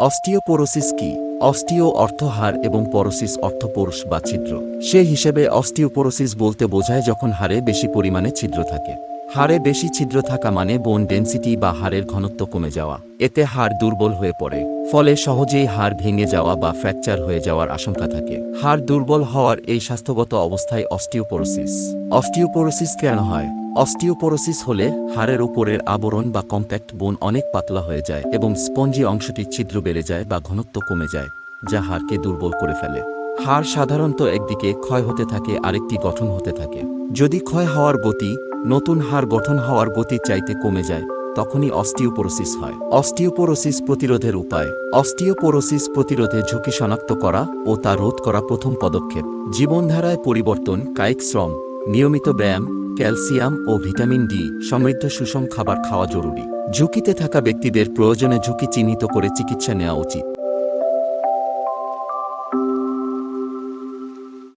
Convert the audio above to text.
Osteoporosis কি? Osteo অর্থহার এবং পরোসিস অর্থ পৌরুষ বা ছিদ্র। সে হিসেবে অস্টিওপোরোসিস বলতে বোঝায় যখন হাড়ে বেশি পরিমাণে ছিদ্র থাকে। হাড়ে বেশি ছিদ্র থাকা মানে বোন ডেন্সিটি বা হাড়ের ঘনত্ব কমে যাওয়া। এতে হাড় দুর্বল হয়ে পড়ে। ফলে সহজেই হাড় ভেঙে যাওয়া বা ফ্র্যাকচার হয়ে যাওয়ার আশঙ্কা থাকে। হাড় দুর্বল হওয়ার এই স্বাস্থ্যগত অবস্থায় অস্টিওপোরোসিস। অস্টিওপোরোসিস কেন হয়? অস্টিওপোরোসিস হলে হাড়ের উপরের আবরণ বা কম্প্যাক্ট বোন অনেক পাতলা হয়ে যায় এবং স্পঞ্জি অংশটির ছিদ্র বেড়ে যায় বা ঘনত্ব কমে যায়, যা হাড়কে দুর্বল করে ফেলে। হাড় সাধারণত একদিকে ক্ষয় হতে থাকে, আরেকটি গঠন হতে থাকে। যদি ক্ষয় হওয়ার গতি, নতুন হাড় গঠন হওয়ার গতির চাইতে কমে যায়, তখনই অস্টিওপোরোসিস হয়। অস্টিওপোরোসিস প্রতিরোধের উপায়। অস্টিওপোরোসিস প্রতিরোধে ঝুঁকি শনাক্ত করা ও তা রোধ করা প্রথম পদক্ষেপ। জীবনধারায় পরিবর্তন, কায়িক শ্রম, নিয়মিত ব্যায়াম ক্যালসিয়াম ও ভিটামিন ডি সমৃদ্ধ সুষম খাবার খাওয়া জরুরি। ঝুঁকিতে থাকা ব্যক্তিদের প্রয়োজনে ঝুঁকি চিহ্নিত করে চিকিৎসা নেওয়া উচিত।